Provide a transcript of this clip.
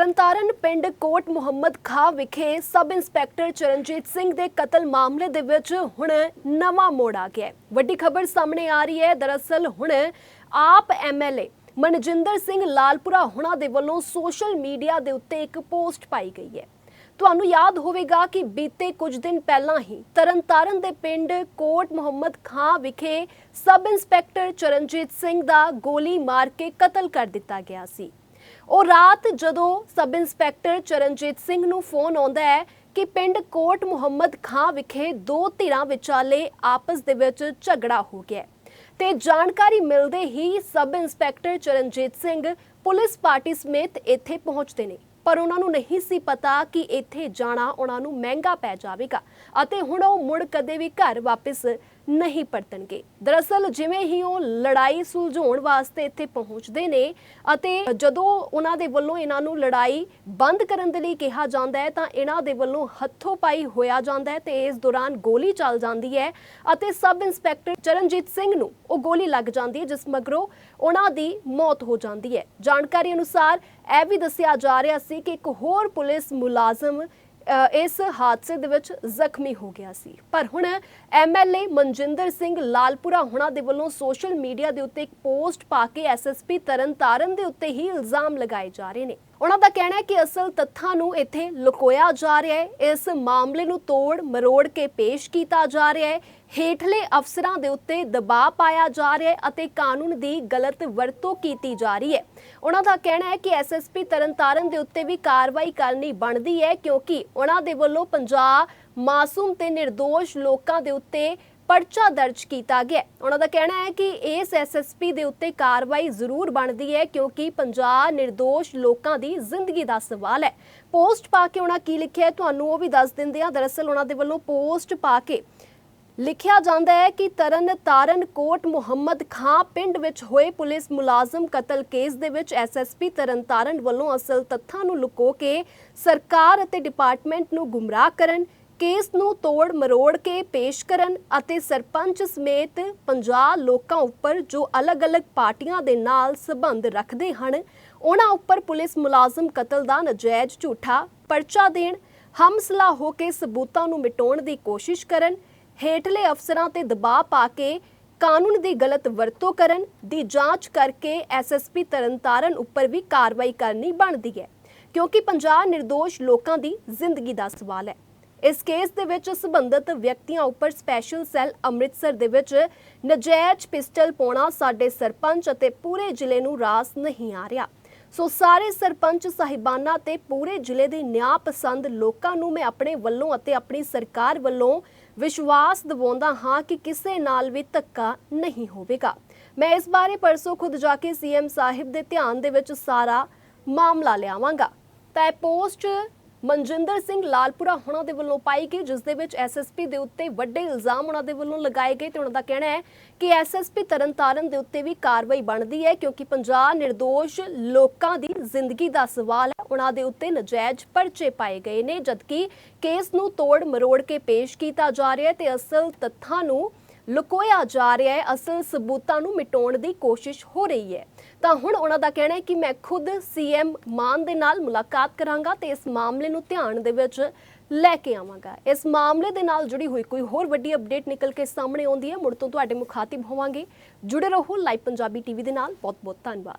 ਤਰਨਤਾਰਨ ਪਿੰਡ ਕੋਟ ਮੁਹੰਮਦ ਖਾਂ ਵਿਖੇ sub inspector Charanjit Singh ਦੇ ਕਤਲ ਮਾਮਲੇ ਦੇ ਵਿੱਚ ਹੁਣ ਨਵਾਂ ਮੋੜ ਆ ਗਿਆ ਹੈ। ਵੱਡੀ ਖਬਰ ਸਾਹਮਣੇ ਆ ਰਹੀ ਹੈ। ਦਰਅਸਲ ਹੁਣ ਆਪ ਐਮਐਲਏ ਮਨਜਿੰਦਰ ਸਿੰਘ ਲਾਲਪੁਰਾ ਹੁਣਾਂ ਦੇ ਵੱਲੋਂ ਸੋਸ਼ਲ ਮੀਡੀਆ ਦੇ ਉੱਤੇ ਇੱਕ ਪੋਸਟ ਪਾਈ ਗਈ ਹੈ। ਤੁਹਾਨੂੰ ਯਾਦ ਹੋਵੇਗਾ ਕਿ ਬੀਤੇ ਕੁਝ ਦਿਨ ਪਹਿਲਾਂ ਹੀ ਤਰਨਤਾਰਨ ਦੇ ਪਿੰਡ ਕੋਟ ਮੁਹੰਮਦ ਖਾਂ ਵਿਖੇ ਸਬ ਇੰਸਪੈਕਟਰ ਚਰਨਜੀਤ ਸਿੰਘ ਦਾ ਗੋਲੀ ਮਾਰ ਕੇ ਕਤਲ ਕਰ ਦਿੱਤਾ ਗਿਆ ਸੀ। ਉਹ ਰਾਤ ਜਦੋਂ ਸਬ ਇੰਸਪੈਕਟਰ ਚਰਨਜੀਤ ਸਿੰਘ ਨੂੰ ਫੋਨ ਆਉਂਦਾ ਹੈ ਕਿ ਪਿੰਡ ਕੋਟ ਮੁਹੰਮਦ ਖਾਂ ਵਿਖੇ ਦੋ ਧਿਰਾਂ ਵਿਚਾਲੇ ਆਪਸ ਦੇ ਵਿੱਚ ਝਗੜਾ ਹੋ ਗਿਆ ਤੇ ਜਾਣਕਾਰੀ ਮਿਲਦੇ ਹੀ sub inspector Charanjit Singh police party ਸਮੇਤ ਇੱਥੇ ਪਹੁੰਚਦੇ ਨੇ। ਪਰ ਉਹਨਾਂ ਨੂੰ ਨਹੀਂ ਸੀ ਪਤਾ ਕਿ ਇੱਥੇ ਜਾਣਾ ਉਹਨਾਂ ਨੂੰ ਮਹਿੰਗਾ ਪੈ ਜਾਵੇਗਾ ਅਤੇ ਹੁਣ ਉਹ ਮੁੜ ਕਦੇ ਵੀ ਘਰ ਵਾਪਸ ਨਹੀਂ ਪਰਤਣਗੇ। ਦਰਅਸਲ ਜਿਵੇਂ ਹੀ ਉਹ ਲੜਾਈ ਸੁਲਝਾਉਣ ਵਾਸਤੇ ਇੱਥੇ ਪਹੁੰਚਦੇ ਨੇ ਅਤੇ ਜਦੋਂ ਉਹਨਾਂ ਦੇ ਵੱਲੋਂ ਇਹਨਾਂ ਨੂੰ ਲੜਾਈ ਬੰਦ ਕਰਨ ਦੇ ਲਈ ਕਿਹਾ ਜਾਂਦਾ ਹੈ, ਤਾਂ ਇਹਨਾਂ ਦੇ ਵੱਲੋਂ ਹੱਥੋਂ ਪਾਈ ਹੋਇਆ ਜਾਂਦਾ ਹੈ ਤੇ ਇਸ ਦੌਰਾਨ ਗੋਲੀ ਚੱਲ ਜਾਂਦੀ ਹੈ ਅਤੇ ਸਬ ਇੰਸਪੈਕਟਰ ਚਰਨਜੀਤ ਸਿੰਘ ਨੂੰ ਉਹ ਗੋਲੀ ਲੱਗ ਜਾਂਦੀ ਹੈ, ਜਿਸ ਮਗਰੋਂ ਉਹਨਾਂ ਦੀ ਮੌਤ ਹੋ ਜਾਂਦੀ ਹੈ। ਜਾਣਕਾਰੀ ਅਨੁਸਾਰ ਇਹ ਵੀ ਦੱਸਿਆ ਜਾ ਰਿਹਾ ਸੀ ਕਿ ਇੱਕ ਹੋਰ ਪੁਲਿਸ ਮੁਲਾਜ਼ਮ ਇਸ ਹਾਦਸੇ ਦੇ ਵਿੱਚ ਜ਼ਖਮੀ ਹੋ ਗਿਆ ਸੀ। ਪਰ ਹੁਣ ਐਮਐਲਏ ਮਨਜਿੰਦਰ ਸਿੰਘ ਲਾਲਪੁਰਾ ਹੁਣਾਂ ਦੇ ਵੱਲੋਂ ਸੋਸ਼ਲ ਮੀਡੀਆ ਦੇ ਉੱਤੇ ਇੱਕ ਪੋਸਟ ਪਾ ਕੇ ਐਸਐਸਪੀ ਤਰਨਤਾਰਨ ਦੇ ਉੱਤੇ ਹੀ ਇਲਜ਼ਾਮ ਲਗਾਏ ਜਾ ਰਹੇ ਨੇ। ਉਹਨਾਂ ਦਾ ਕਹਿਣਾ ਹੈ ਕਿ ਅਸਲ ਤੱਥਾਂ ਨੂੰ ਇੱਥੇ ਲੁਕੋਇਆ ਜਾ ਰਿਹਾ ਹੈ। ਇਸ ਮਾਮਲੇ ਨੂੰ ਤੋੜ ਮਰੋੜ ਕੇ ਪੇਸ਼ ਕੀਤਾ ਜਾ ਰਿਹਾ ਹੈ। ਹੇਠਲੇ ਅਫਸਰਾਂ ਦੇ ਉੱਤੇ ਦਬਾਅ ਪਾਇਆ ਜਾ ਰਿਹਾ ਹੈ ਅਤੇ ਕਾਨੂੰਨ ਦੀ ਗਲਤ ਵਰਤੋਂ ਕੀਤੀ ਜਾ ਰਹੀ ਹੈ। ਉਹਨਾਂ ਦਾ ਕਹਿਣਾ ਹੈ ਕਿ ਐਸਐਸਪੀ ਤਰਨਤਾਰਨ ਦੇ ਉੱਤੇ ਵੀ ਕਾਰਵਾਈ ਕਰਨੀ ਬਣਦੀ ਹੈ ਕਿਉਂਕਿ ਉਹਨਾਂ ਦੇ ਵੱਲੋਂ 50 ਮਾਸੂਮ ਤੇ નિર્ਦੋਸ਼ ਲੋਕਾਂ ਦੇ ਉੱਤੇ ਪਰਚਾ ਦਰਜ ਕੀਤਾ ਗਿਆ ਉਹਨਾਂ ਦਾ ਕਹਿਣਾ ਹੈ ਕਿ ਇਸ ਐਸਐਸਪੀ ਦੇ ਉੱਤੇ ਕਾਰਵਾਈ ਜ਼ਰੂਰ ਬਣਦੀ ਹੈ ਕਿਉਂਕਿ 50 નિર્ਦੋਸ਼ ਲੋਕਾਂ ਦੀ ਜ਼ਿੰਦਗੀ ਦਾ ਸਵਾਲ ਹੈ। ਪੋਸਟ ਪਾ ਕੇ ਉਹਨਾਂ ਕੀ ਲਿਖਿਆ ਤੁਹਾਨੂੰ ਉਹ ਵੀ ਦੱਸ ਦਿੰਦੇ ਆ ਦਰਅਸਲ ਉਹਨਾਂ ਦੇ ਵੱਲੋਂ ਪੋਸਟ ਪਾ ਕੇ ਲਿਖਿਆ ਜਾਂਦਾ ਹੈ ਕਿ ਤਰਨ ਤਾਰਨ ਕੋਟ ਮੁਹੰਮਦ ਖਾਂ ਪਿੰਡ ਵਿੱਚ ਹੋਏ ਪੁਲਿਸ ਮੁਲਾਜ਼ਮ ਕਤਲ ਕੇਸ ਦੇ ਵਿੱਚ ਐਸਐਸਪੀ ਤਰਨਤਾਰਨ ਵੱਲੋਂ ਅਸਲ ਤੱਥਾਂ ਨੂੰ ਲੁਕੋ ਕੇ ਸਰਕਾਰ ਅਤੇ ਡਿਪਾਰਟਮੈਂਟ ਨੂੰ ਗੁੰਮਰਾਹ ਕਰਨ, ਕੇਸ ਨੂੰ ਤੋੜ ਮਰੋੜ ਕੇ ਪੇਸ਼ ਕਰਨ ਅਤੇ ਸਰਪੰਚ ਸਮੇਤ 50 ਲੋਕਾਂ ਉੱਪਰ ਜੋ ਅਲੱਗ-ਅਲੱਗ ਪਾਰਟੀਆਂ ਦੇ ਨਾਲ ਸੰਬੰਧ ਰੱਖਦੇ ਹਨ, ਉਹਨਾਂ ਉੱਪਰ ਪੁਲਿਸ ਮੁਲਾਜ਼ਮ ਕਤਲ ਦਾ ਨਜਾਇਜ਼ ਝੂਠਾ ਪਰਚਾ ਦੇਣ, ਹਮਸਲਾ ਹੋ ਕੇ ਸਬੂਤਾਂ ਨੂੰ ਮਿਟਾਉਣ ਦੀ ਕੋਸ਼ਿਸ਼ ਕਰਨ ਹੇਠਲੇ ਅਫਸਰਾਂ ਤੇ ਦਬਾਅ ਪਾ ਕੇ ਕਾਨੂੰਨ ਦੀ ਗਲਤ ਵਰਤੋਂ ਕਰਨ ਦੀ ਜਾਂਚ ਕਰਕੇ ਐਸਐਸਪੀ ਤਰਨਤਾਰਨ ਉੱਪਰ ਵੀ ਕਾਰਵਾਈ ਕਰਨੀ ਬਣਦੀ ਹੈ, ਕਿਉਂਕਿ 50 નિર્ਦੋਸ਼ ਲੋਕਾਂ ਦੀ ਜ਼ਿੰਦਗੀ ਦਾ ਸਵਾਲ ਹੈ। ਇਸ ਕੇਸ ਦੇ ਵਿੱਚ ਸੰਬੰਧਿਤ ਵਿਅਕਤੀਆਂ ਉੱਪਰ ਸਪੈਸ਼ਲ ਸੈੱਲ ਅੰਮ੍ਰਿਤਸਰ ਦੇ ਵਿੱਚ ਨਜਾਇਜ਼ ਪਿਸਟਲ ਪਾਉਣਾ ਸਾਡੇ ਸਰਪੰਚ ਅਤੇ ਪੂਰੇ ਜ਼ਿਲ੍ਹੇ ਨੂੰ ਰਾਸ ਨਹੀਂ ਆ ਰਿਹਾ। ਸੋ ਸਾਰੇ ਸਰਪੰਚ ਸਾਹਿਬਾਨਾਂ ਤੇ ਪੂਰੇ ਜ਼ਿਲ੍ਹੇ ਦੇ ਨਿਆਂ ਪਸੰਦ ਲੋਕਾਂ ਨੂੰ ਮੈਂ ਆਪਣੇ ਵੱਲੋਂ ਅਤੇ ਆਪਣੀ ਸਰਕਾਰ ਵੱਲੋਂ ਵਿਸ਼ਵਾਸ ਦਿਵਾਉਂਦਾ ਹਾਂ ਕਿ ਕਿਸੇ ਨਾਲ ਵੀ ਧੱਕਾ ਨਹੀਂ ਹੋਵੇਗਾ। ਮੈਂ ਇਸ ਬਾਰੇ ਪਰਸੋਂ ਖੁਦ ਜਾ ਕੇ ਸੀਐਮ ਸਾਹਿਬ ਦੇ ਧਿਆਨ ਦੇ ਵਿੱਚ ਸਾਰਾ ਮਾਮਲਾ ਲਿਆਵਾਂਗਾ। ਤਾਂ ਇਹ ਪੋਸਟ ਮਨਜਿੰਦਰ ਸਿੰਘ ਲਾਲਪੁਰਾ ਹੁਣਾਂ ਦੇ ਵੱਲੋਂ ਪਾਈ ਗਈ, ਜਿਸ ਦੇ ਵਿੱਚ ਐਸਐਸਪੀ ਦੇ ਉੱਤੇ ਵੱਡੇ ਇਲਜ਼ਾਮ ਉਹਨਾਂ ਦੇ ਵੱਲੋਂ ਲਗਾਏ ਗਏ ਤੇ ਉਹਨਾਂ ਦਾ ਕਹਿਣਾ ਹੈ ਕਿ ਐਸਐਸਪੀ ਤਰਨਤਾਰਨ ਦੇ ਉੱਤੇ ਵੀ ਕਾਰਵਾਈ ਬਣਦੀ ਹੈ, ਕਿਉਂਕਿ 50 ਨਿਰਦੋਸ਼ ਲੋਕਾਂ ਦੀ ਜ਼ਿੰਦਗੀ ਦਾ ਸਵਾਲ ਹੈ। ਉਹਨਾਂ ਦੇ ਉੱਤੇ ਨਜਾਇਜ਼ ਪਰਚੇ ਪਾਏ ਗਏ ਨੇ, ਜਦਕਿ ਕੇਸ ਨੂੰ ਤੋੜ ਮਰੋੜ ਕੇ ਪੇਸ਼ ਕੀਤਾ ਜਾ ਰਿਹਾ ਹੈ ਤੇ ਅਸਲ ਤੱਥਾਂ ਨੂੰ ਲੁਕੋਇਆ ਜਾ ਰਿਹਾ ਹੈ। ਅਸਲ ਸਬੂਤਾਂ ਨੂੰ ਮਿਟਾਉਣ ਦੀ ਕੋਸ਼ਿਸ਼ ਹੋ ਰਹੀ ਹੈ। ਤਾਂ ਹੁਣ ਉਹਨਾਂ ਦਾ ਕਹਿਣਾ ਹੈ ਕਿ ਮੈਂ ਖੁਦ ਸੀਐਮ ਮਾਨ ਦੇ ਨਾਲ ਮੁਲਾਕਾਤ ਕਰਾਂਗਾ ਤੇ ਇਸ ਮਾਮਲੇ ਨੂੰ ਧਿਆਨ ਦੇ ਵਿੱਚ ਲੈ ਕੇ ਆਵਾਂਗਾ। ਇਸ ਮਾਮਲੇ ਦੇ ਨਾਲ ਜੁੜੀ ਹੋਈ ਕੋਈ ਹੋਰ ਵੱਡੀ ਅਪਡੇਟ ਨਿਕਲ ਕੇ ਸਾਹਮਣੇ ਆਉਂਦੀ ਹੈ। ਮੁੜ ਤੋਂ ਤੁਹਾਡੇ ਮੁਖਾਤਿਬ ਹੋਵਾਂਗੇ। ਜੁੜੇ ਰਹੋ ਲਾਈਵ ਪੰਜਾਬੀ ਟੀਵੀ ਦੇ ਨਾਲ। ਬਹੁਤ ਬਹੁਤ ਧੰਨਵਾਦ।